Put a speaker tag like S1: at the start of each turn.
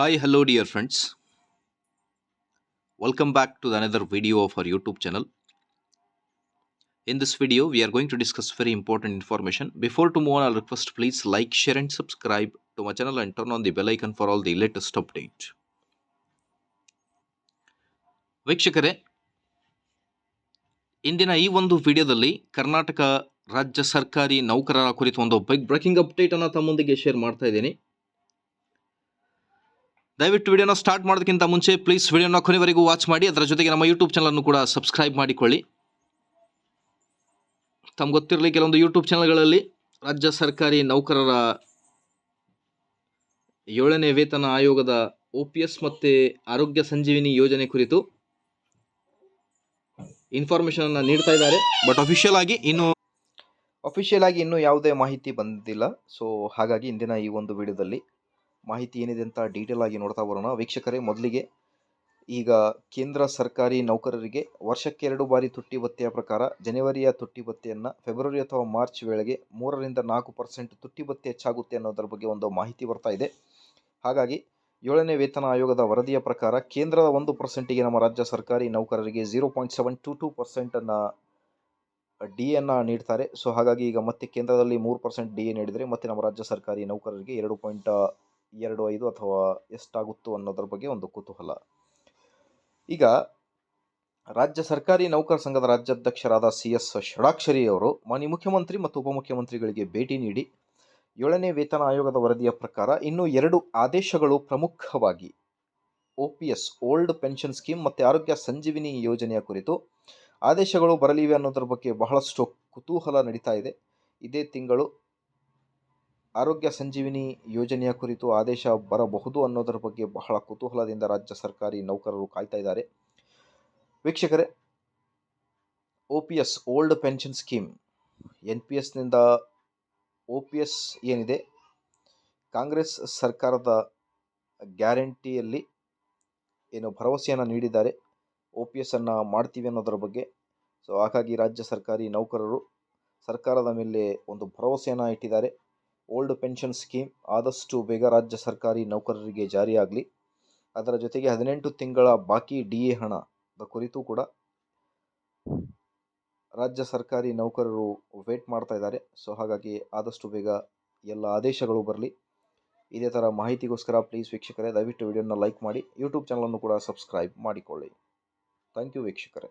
S1: Hi hello dear friends welcome back to another video for YouTube channel in this video we are going to discuss very important information before to move on all request please like share and subscribe to my channel and turn on the bell icon for all the latest update ವೀಕ್ಷಕರೇ, ಇಂದಿನ ಈ ಒಂದು ವಿಡಿಯೋದಲ್ಲಿ ಕರ್ನಾಟಕ ರಾಜ್ಯ ಸರ್ಕಾರಿ ನೌಕರರ ಕುರಿತು ಒಂದು ಬೈಕ್ ಬ್ರೇಕಿಂಗ್ ಅಪ್ಡೇಟನ್ನು ತಮ್ಮೊಂದಿಗೆ ಶೇರ್ ಮಾಡ್ತಾ ಇದ್ದೀನಿ. ದಯವಿಟ್ಟು ವಿಡಿಯೋನ ಸ್ಟಾರ್ಟ್ ಮಾಡೋದಕ್ಕಿಂತ ಮುಂಚೆ ಪ್ಲೀಸ್ ವಿಡಿಯೋನ ಕೊನೆವರೆಗೂ ವಾಚ್ ಮಾಡಿ, ಅದರ ಜೊತೆಗೆ ನಮ್ಮ ಯೂಟ್ಯೂಬ್ ಚಾನಲನ್ನು ಕೂಡ ಸಬ್ಸ್ಕ್ರೈಬ್ ಮಾಡಿಕೊಳ್ಳಿ. ತಮ್ಗೆ ಗೊತ್ತಿರಲಿ ಕೆಲವೊಂದು ಯೂಟ್ಯೂಬ್ ಚಾನಲ್ಗಳಲ್ಲಿ ರಾಜ್ಯ ಸರ್ಕಾರಿ ನೌಕರರ ಏಳನೇ ವೇತನ ಆಯೋಗದ ಒ ಪಿ ಎಸ್ ಮತ್ತು ಆರೋಗ್ಯ ಸಂಜೀವಿನಿ ಯೋಜನೆ ಕುರಿತು ಇನ್ಫಾರ್ಮೇಷನ್ ಅನ್ನು ನೀಡ್ತಾ ಇದ್ದಾರೆ. ಬಟ್ ಅಫಿಷಿಯಲ್ ಆಗಿ ಇನ್ನು
S2: ಅಫಿಷಿಯಲ್ ಆಗಿ ಇನ್ನೂ ಯಾವುದೇ ಮಾಹಿತಿ ಬಂದಿಲ್ಲ. ಸೊ ಹಾಗಾಗಿ ಇಂದಿನ ಈ ಒಂದು ವಿಡಿಯೋದಲ್ಲಿ ಮಾಹಿತಿ ಏನಿದೆ ಅಂತ ಡೀಟೇಲ್ ಆಗಿ ನೋಡ್ತಾ ಬರೋಣ. ವೀಕ್ಷಕರೇ, ಮೊದಲಿಗೆ ಈಗ ಕೇಂದ್ರ ಸರ್ಕಾರಿ ನೌಕರರಿಗೆ ವರ್ಷಕ್ಕೆ ಎರಡು ಬಾರಿ ತುಟ್ಟಿ ಭತ್ಯೆಯ ಪ್ರಕಾರ ಜನವರಿಯ ತುಟ್ಟಿ ಭತ್ಯೆಯನ್ನು ಫೆಬ್ರವರಿ ಅಥವಾ ಮಾರ್ಚ್ ವೇಳೆಗೆ ಮೂರರಿಂದ ನಾಲ್ಕು ಪರ್ಸೆಂಟ್ ತುಟ್ಟಿ ಭತ್ಯೆ ಹೆಚ್ಚಾಗುತ್ತೆ ಅನ್ನೋದರ ಬಗ್ಗೆ ಒಂದು ಮಾಹಿತಿ ಬರ್ತಾ ಇದೆ. ಹಾಗಾಗಿ ಏಳನೇ ವೇತನ ಆಯೋಗದ ವರದಿಯ ಪ್ರಕಾರ ಕೇಂದ್ರದ ಒಂದು ಪರ್ಸೆಂಟಿಗೆ ನಮ್ಮ ರಾಜ್ಯ ಸರ್ಕಾರಿ ನೌಕರರಿಗೆ zero point seven two two ಪರ್ಸೆಂಟನ್ನು D ಎನ್ನು ನೀಡ್ತಾರೆ. ಸೊ ಹಾಗಾಗಿ ಈಗ ಮತ್ತೆ ಕೇಂದ್ರದಲ್ಲಿ ಮೂರು ಪರ್ಸೆಂಟ್ ಡಿ ಎ ನೀಡಿದರೆ ಮತ್ತೆ ನಮ್ಮ ರಾಜ್ಯ ಸರ್ಕಾರಿ ನೌಕರರಿಗೆ ಎರಡು ಪಾಯಿಂಟ್ ಎರಡು, ಐದು ಅಥವಾ ಎಷ್ಟಾಗುತ್ತೋ ಅನ್ನೋದ್ರ ಬಗ್ಗೆ ಒಂದು ಕುತೂಹಲ. ಈಗ ರಾಜ್ಯ ಸರ್ಕಾರಿ ನೌಕರ ಸಂಘದ ರಾಜ್ಯಾಧ್ಯಕ್ಷರಾದ ಸಿ ಎಸ್ ಷಡಾಕ್ಷರಿ ಅವರು ಮಾನ್ಯ ಮುಖ್ಯಮಂತ್ರಿ ಮತ್ತು ಉಪಮುಖ್ಯಮಂತ್ರಿಗಳಿಗೆ ಭೇಟಿ ನೀಡಿ ಏಳನೇ ವೇತನ ಆಯೋಗದ ವರದಿಯ ಪ್ರಕಾರ ಇನ್ನು ಎರಡು ಆದೇಶಗಳು ಪ್ರಮುಖವಾಗಿ O P S old pension scheme ಮತ್ತು ಆರೋಗ್ಯ ಸಂಜೀವಿನಿ ಯೋಜನೆಯ ಕುರಿತು ಆದೇಶಗಳು ಬರಲಿವೆ ಅನ್ನೋದ್ರ ಬಗ್ಗೆ ಬಹಳಷ್ಟು ಕುತೂಹಲ ನಡೀತಾ ಇದೆ. ಇದೇ ತಿಂಗಳು ಆರೋಗ್ಯ ಸಂಜೀವಿನಿ ಯೋಜನೆಯ ಕುರಿತು ಆದೇಶ ಬರಬಹುದು ಅನ್ನೋದರ ಬಗ್ಗೆ ಬಹಳ ಕುತೂಹಲದಿಂದ ರಾಜ್ಯ ಸರ್ಕಾರಿ ನೌಕರರು ಕಾಯ್ತಾ ಇದ್ದಾರೆ. ವೀಕ್ಷಕರೇ O P S old pension scheme, N P ಎಸ್ನಿಂದ O P S ಏನಿದೆ? ಕಾಂಗ್ರೆಸ್ ಸರ್ಕಾರದ ಗ್ಯಾರಂಟಿಯಲ್ಲಿ ಏನು ಭರವಸೆಯನ್ನು ನೀಡಿದ್ದಾರೆ. ಒ ಪಿ ಎಸ್ ಅನ್ನು ಮಾಡ್ತೀವಿ ಅನ್ನೋದರ ಬಗ್ಗೆ. ಸೊ, ಹಾಗಾಗಿ ರಾಜ್ಯ ಸರ್ಕಾರಿ ನೌಕರರು ಸರ್ಕಾರದ ಮೇಲೆ ಒಂದು ಭರವಸೆಯನ್ನು ಇಟ್ಟಿದ್ದಾರೆ. ಓಲ್ಡ್ ಪೆನ್ಷನ್ ಸ್ಕೀಮ್ ಆದಷ್ಟು ಬೇಗ ರಾಜ್ಯ ಸರ್ಕಾರಿ ನೌಕರರಿಗೆ ಜಾರಿಯಾಗಲಿ. ಅದರ ಜೊತೆಗೆ ಹದಿನೆಂಟು ತಿಂಗಳ ಬಾಕಿ ಡಿ ಎ ಹಣದ ಕುರಿತು ಕೂಡ ರಾಜ್ಯ ಸರ್ಕಾರಿ ನೌಕರರು ವೇಟ್ ಮಾಡ್ತಾ ಇದ್ದಾರೆ. ಸೊ ಹಾಗಾಗಿ ಆದಷ್ಟು ಬೇಗ ಎಲ್ಲ ಆದೇಶಗಳು ಬರಲಿ. ಇದೇ ಥರ ಮಾಹಿತಿಗೋಸ್ಕರ ಪ್ಲೀಸ್ ವೀಕ್ಷಕರೇ ದಯವಿಟ್ಟು ವಿಡಿಯೋನ ಲೈಕ್ ಮಾಡಿ. ಯೂಟ್ಯೂಬ್ ಚಾನಲನ್ನು ಕೂಡ ಸಬ್ಸ್ಕ್ರೈಬ್ ಮಾಡಿಕೊಳ್ಳಿ. ಥ್ಯಾಂಕ್ ಯು ವೀಕ್ಷಕರೇ.